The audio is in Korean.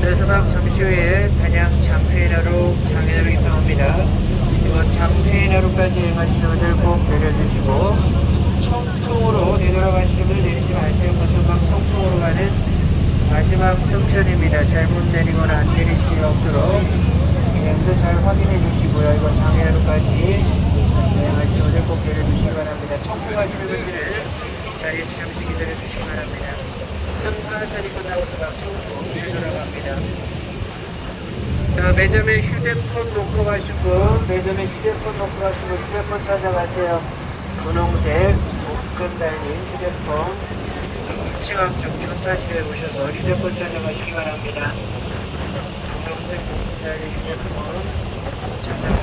네, 대서방 잠시 후에 단양 장페인하루 장애로 입항합니다. 이번 장페인하루까지 여행하시는 분들 꼭 내려주시고 청통으로 내려가시는 분들 내리지 마세요. 대서방 청통으로 가는 마지막 승천입니다. 잘못 내리거나 안 내릴 수 없도록 예, 여행도 잘 확인해 주시고요. 이번 장애인하루까지 가시는 분들은 자리에서 잠시 기다려 주시기 바랍니다. 승하선이 끝나고 서 청통 되돌아갑니다. 자, 매점에 휴대폰 놓고 가시고, 매점에 휴대폰 놓고 가시고, 휴대폰 찾아가세요. 분홍색, 목금 달린 휴대폰, 2층 앞쪽 조타실에 오셔서 휴대폰 찾아가시기 바랍니다. 분홍색, 목금 달린 휴대폰 찾아가시기